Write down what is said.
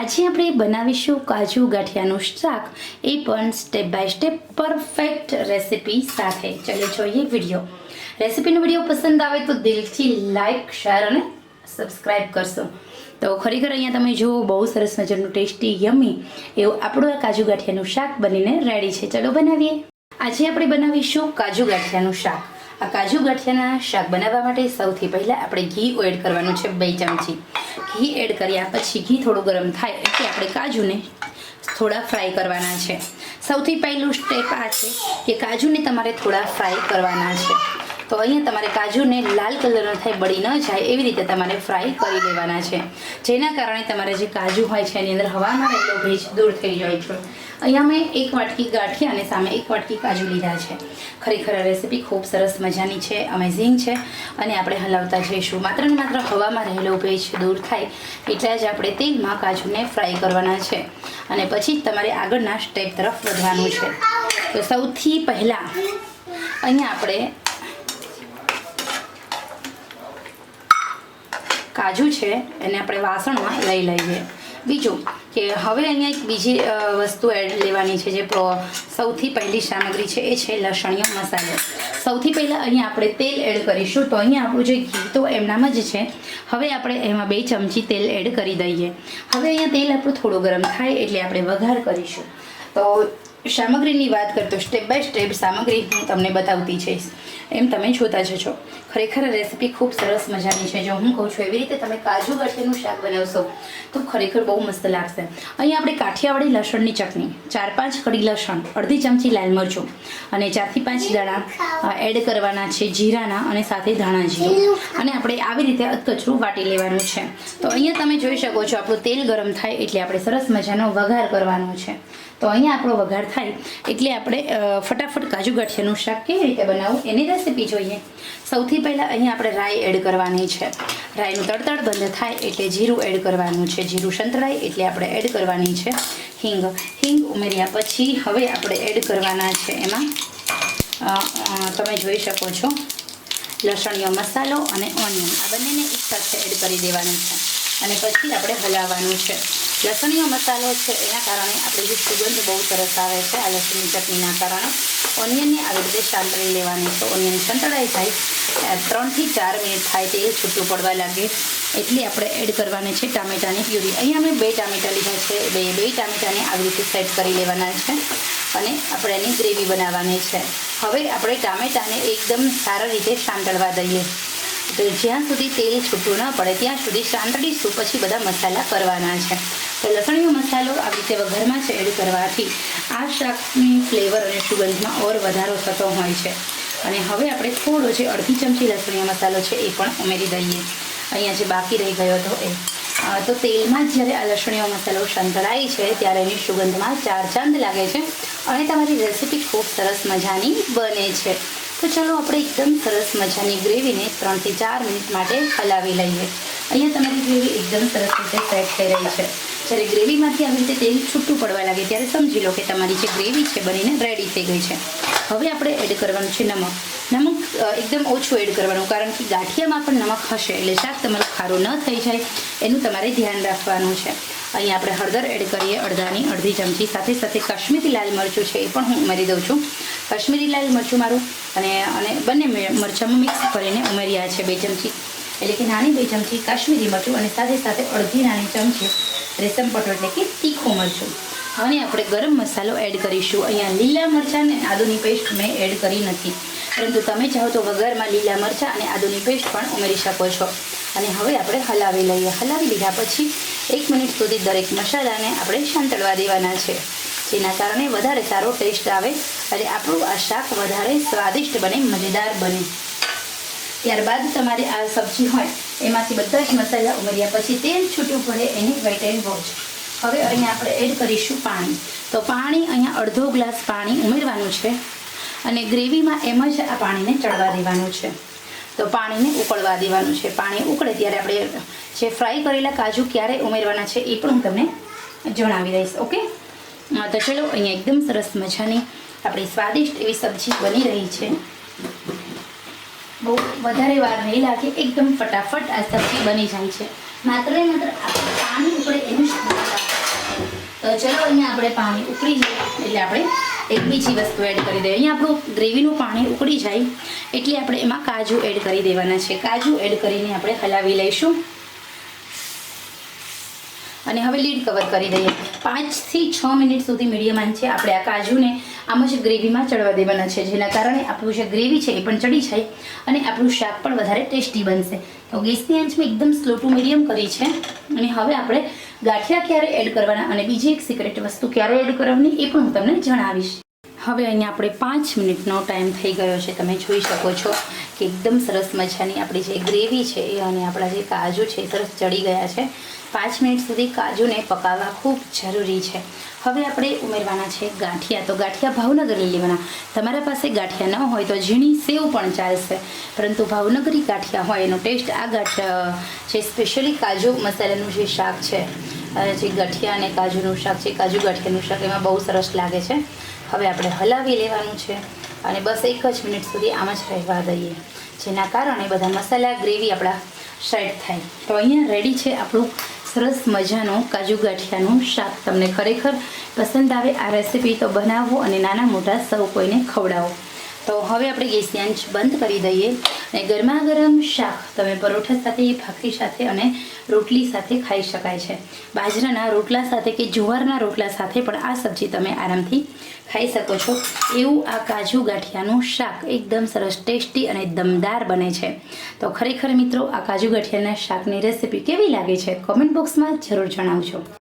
આજે આપણે બનાવીશું કાજુ ગાંઠિયાનું શાક. એ પણ step by step perfect recipe સાથે. ચલો જોઈએ વીડિયો રેસિપીનો વીડિયો પસંદ આવે તો દિલથી લાઈક શેર અને સબસ્ક્રાઈબ કરશો. તો ખરેખર અહીંયા તમે જુઓ, બહુ સરસ મજાનું ટેસ્ટી યમી એવું આપણું આ કાજુ ગાંઠિયાનું શાક બનીને રેડી છે. ચલો બનાવીએ. આજે આપણે બનાવીશું કાજુ ગાંઠિયાનું શાક. આ કાજુ ગાંઠિયાના શાક બનાવવા માટે સૌથી પહેલાં આપણે ઘી એડ કરવાનું છે બે ચમચી. ઘી એડ કર્યા પછી ઘી થોડું ગરમ થાય એટલે આપણે કાજુને થોડા ફ્રાય કરવાના છે. સૌથી પહેલું સ્ટેપ આ છે કે કાજુને તમારે થોડા ફ્રાય કરવાના છે. અહીંયા તમારે કાજુને લાલ કલરનો થાય, બળી ન જાય એવી રીતે તમારે ફ્રાય કરી લેવાના છે. જેના કારણે તમારે જે કાજુ હોય છે, એની અંદર હવામાં રહેલો ભેજ દૂર થઈ જાય છે. અહીંયા મેં એક વાટકી ગાંઠી અને સામે એક વાટકી કાજુ લીધા છે. ખરેખર આ રેસીપી ખૂબ સરસ મજાની છે અમેઝિંગ છે અને આપણે હલાવતા જઈશું. માત્ર ને માત્ર હવામાં રહેલો ભેજ દૂર થાય એટલા જ આપણે તેલમાં કાજુને ફ્રાય કરવાના છે. અને પછી જ તમારે આગળના સ્ટેપ તરફ વધવાનું છે. તો સૌથી પહેલાં અહીંયા આપણે કાજુ છે, એને આપણે વાસણમાં લઈ લઈએ. બીજું કે હવે અહીંયા એક બીજી વસ્તુ એડ લેવાની છે, જે સૌથી પહેલી સામગ્રી છે, એ છે લસણીયો મસાલો. સૌથી પહેલાં અહીંયા આપણે તેલ એડ કરીશું, તો અહીંયા આપણું જે ઘી તો એમનામ જ છે. હવે આપણે એમાં બે ચમચી તેલ એડ કરી દઈએ. હવે અહીંયા તેલ આપણું થોડું ગરમ થાય એટલે આપણે વઘાર કરીશું. તો સામગ્રીની વાત કરતો સ્ટેપ બાય સ્ટેપ સામગ્રી હું તમને બતાવતી જઈશ. એમ તમે જોતા જશો ખરેખર રેસીપી ખૂબ સરસ મજાની છે. જો હું કહું છું, એવી રીતે તમે કાજુ ગાંઠિયાનું શાક બનાવશો, તો ખરેખર બહુ મસ્ત લાગશે. અહીંયા આપણે કાઠિયાવાડી લસણની ચટણી, ચાર પાંચ કડી લસણ, અડધી ચમચી લાલ મરચું અને ચારથી પાંચ દાણા એડ કરવાના છે જીરાના અને સાથે ધાણા જીરું. અને આપણે આવી રીતે અધકચરું વાટી લેવાનું છે. તો અહીંયા તમે જોઈ શકો છો, આપણું તેલ ગરમ થાય એટલે આપણે સરસ મજાનો વઘાર કરવાનો છે. તો અહીંયા આપણો વઘાર થાય એટલે આપણે ફટાફટ કાજુ ગાંઠિયાનું શાક કેવી રીતે બનાવવું એની રેસીપી જોઈએ. સૌથી પહેલાં અહીંયા આપણે રાઈ એડ કરવાની છે. રાઈનું તડતડ બંધ થાય એટલે જીરું એડ કરવાનું છે. જીરું સંતરાય એટલે આપણે એડ કરવાની છે હિંગ. હિંગ ઉમેર્યા પછી હવે આપણે એડ કરવાના છે એમાં તમે જોઈ શકો છો, લસણીયો મસાલો અને ઓનિયન આ બંનેને એક સાથે એડ કરી દેવાનું છે. અને પછી આપણે હલાવવાનું છે. લસણીયો મસાલો છે, એના કારણે આપણે જે સુગંધ બહુ સરસ આવે છે, આ લસણની ચટણીના કારણે. ઓનિયનને આવી રીતે સાંતળી લેવાની તો ઓનિયન સંતળાઈ જાય ત્રણથી ચાર મિનિટ થાય તેલ છૂટું પડવા લાગે. એટલે આપણે એડ કરવાની છે ટામેટાની પ્યુરી. અહીંયા મેં બે ટામેટા લીધા છે. બે બે ટામેટાને આવી રીતે સેટ કરી લેવાના છે અને આપણે એની ગ્રેવી બનાવવાની છે. હવે આપણે ટામેટાને એકદમ સારા રીતે સાંતળવા દઈએ. તો જ્યાં સુધી તેલ છૂટું ન પડે, ત્યાં સુધી સાંતળીશું પછી બધા મસાલા કરવાના છે. તો લસણીયો મસાલો આવી રીતે વઘારમાં છે એડ કરવાથી આ શાકની ફ્લેવર અને સુગંધમાં ઓર વધારો થતો હોય છે. અને હવે આપણે થોડો જે અડધી ચમચી લસણીયો મસાલો છે એ પણ ઉમેરી દઈએ. અહીંયા જે બાકી રહી ગયો હતો એ. તો તેલમાં જ્યારે આ લસણીયો મસાલો સંતળાય છે, ત્યારે એની સુગંધમાં ચાર ચાંદ લાગે છે અને તમારી રેસીપી ખૂબ સરસ મજાની બને છે. તો ચલો આપણે એકદમ સરસ મજાની ગ્રેવીને ત્રણથી ચાર મિનિટ માટે હલાવી લઈએ. અહીંયા તમારી ગ્રેવી એકદમ સરસ રીતે સેટ થઈ રહી છે. જ્યારે ગ્રેવીમાંથી આવી રીતે તેલ છૂટું પડવા લાગે ત્યારે સમજી લો કે તમારી જે ગ્રેવી છે બનીને રેડી થઈ ગઈ છે. હવે આપણે એડ કરવાનું છે નમક. નમક એકદમ ઓછું એડ કરવાનું કારણ કે ગાંઠિયામાં પણ નમક હશે એટલે શાક તમારું ખારું ન થઈ જાય એનું તમારે ધ્યાન રાખવાનું છે. અહીંયા આપણે હળદર એડ કરીએ અડધાની અડધી ચમચી સાથે સાથે કાશ્મીરી લાલ મરચું છે એ પણ હું ઉમેરી દઉં છું. કાશ્મીરી લાલ મરચું મારું અને અને બંને મરચાંમાં મિક્સ કરીને ઉમેર્યા છે બે ચમચી. એટલે કે નાની બે ચમચી કાશ્મીરી મરચું અને સાથે સાથે અડધી નાની ચમચી રેશમ પટો એટલે કે તીખું મરચું. અને આપણે ગરમ મસાલો એડ કરીશું. અહીંયા લીલા મરચાં અને આદુની પેસ્ટ મેં એડ કરી નથી. પરંતુ તમે ચાહો તો વઘારમાં લીલા મરચાં અને આદુની પેસ્ટ પણ ઉમેરી શકો છો. અને હવે આપણે હલાવી લઈએ. હલાવી લીધા પછી એક મિનિટ સુધી દરેક મસાલાને આપણે શાંતળવા દેવાના છે. જેના કારણે વધારે સારો ટેસ્ટ આવે અને આપણું આ શાક વધારે સ્વાદિષ્ટ બને, મજેદાર બને. ત્યારબાદ તમારે આ સબ્જી હોય, એમાંથી બધા જ મસાલા ઉમેર્યા પછી તેલ છૂટું પડે એની વેટ એન્ડ વોચ હવે અહીંયા આપણે એડ કરીશું પાણી. તો પાણી અહીંયા અડધો ગ્લાસ પાણી ઉમેરવાનું છે અને ગ્રેવીમાં એમ જ આ પાણીને ચડવા દેવાનું છે. તો પાણીને ઉકળવા દેવાનું છે. પાણી ઉકળે ત્યારે આપણે જે ફ્રાય કરેલા કાજુ ક્યારે ઉમેરવાના છે એ પણ હું તમને જણાવી દઈશ, ઓકે? તો ચલો, અહીંયા એકદમ સરસ મજાની આપણી સ્વાદિષ્ટ એવી સબ્જી બની રહી છે. બહુ વધારે વાર નહીં લાગે, એકદમ ફટાફટ આ સબ્જી બની જાય છે. માત્ર ને માત્ર પાણી ઉકળે એનું તો ચલો, અહીંયા આપણે પાણી ઉકળી જાય, એટલે આપણે એક બીજી વસ્તુ એડ કરી દઈએ. અહીંયા આપણું ગ્રેવીનું પાણી ઉકળી જાય, એટલે આપણે એમાં કાજુ એડ કરી દેવાના છે. કાજુ એડ કરીને આપણે હલાવી લઈશું. અને હવે લીડ કવર કરી દઈએ. પાંચથી છ મિનિટ સુધી મીડિયમ આંચે આપણે આ કાજુને આમ જ ગ્રેવીમાં ચડવા દેવાના છે, જેના કારણે આપણું જે ગ્રેવી છે એ પણ ચડી જાય અને આપણું શાક પણ વધારે ટેસ્ટી બનશે. તો ગેસની આંચ મેં એકદમ સ્લો ટુ મીડિયમ કરી છે અને હવે આપણે ગાંઠિયા ક્યારે એડ કરવાના અને બીજી એક સિક્રેટ વસ્તુ ક્યારે એડ કરવાની એ પણ હું તમને જણાવીશ. હવે અહીંયા આપણે પાંચ મિનિટનો ટાઈમ થઈ ગયો છે. તમે જોઈ શકો છો કે એકદમ સરસ મજાની આપણી જે ગ્રેવી છે એ અને આપણા જે કાજુ છે એ સરસ ચડી ગયા છે. પાંચ મિનિટ સુધી કાજુને પકાવવા ખૂબ જરૂરી છે. હવે આપણે ઉમેરવાના છે ગાંઠિયા. તો ગાંઠિયા ભાવનગરી લેવાના. તમારા પાસે ગાંઠિયા ન હોય તો ઝીણી સેવ પણ ચાલશે. પરંતુ ભાવનગરી ગાંઠિયા હોય એનો ટેસ્ટ આ ગાંઠિયા, જે સ્પેશિયલી કાજુ મસાલાનું જે શાક છે જે ગાંઠિયા અને કાજુનું શાક છે, કાજુ ગાંઠિયાનું શાક, એમાં બહુ સરસ લાગે છે. હવે આપણે હલાવી લેવાનું છે અને બસ એક જ મિનિટ સુધી આમ જ રહેવા દઈએ. જેના કારણે બધા મસાલા, ગ્રેવી આપણા સેટ થાય. તો અહીંયા રેડી છે આપણું સરસ મજાનું કાજુ ગાંઠિયાનું શાક. તમને ખરેખર પસંદ આવે આ રેસીપી તો બનાવો અને નાના મોટા સૌ કોઈને ખવડાવો. તો હવે આપણે ગેસની આંચ બંધ કરી દઈએ અને ગરમા ગરમ શાક તમે પરોઠા સાથે, ભાખરી સાથે અને રોટલી સાથે ખાઈ શકાય છે. બાજરાના રોટલા સાથે કે જુવારના રોટલા સાથે પણ આ સબ્જી તમે આરામથી ખાઈ શકો છો. એવું આ કાજુ ગાંઠિયાનું શાક એકદમ સરસ ટેસ્ટી અને દમદાર બને છે. તો ખરેખર મિત્રો, આ કાજુ ગાંઠિયાના શાકની રેસીપી કેવી લાગે છે? કોમેન્ટ બોક્સમાં જરૂર જણાવજો.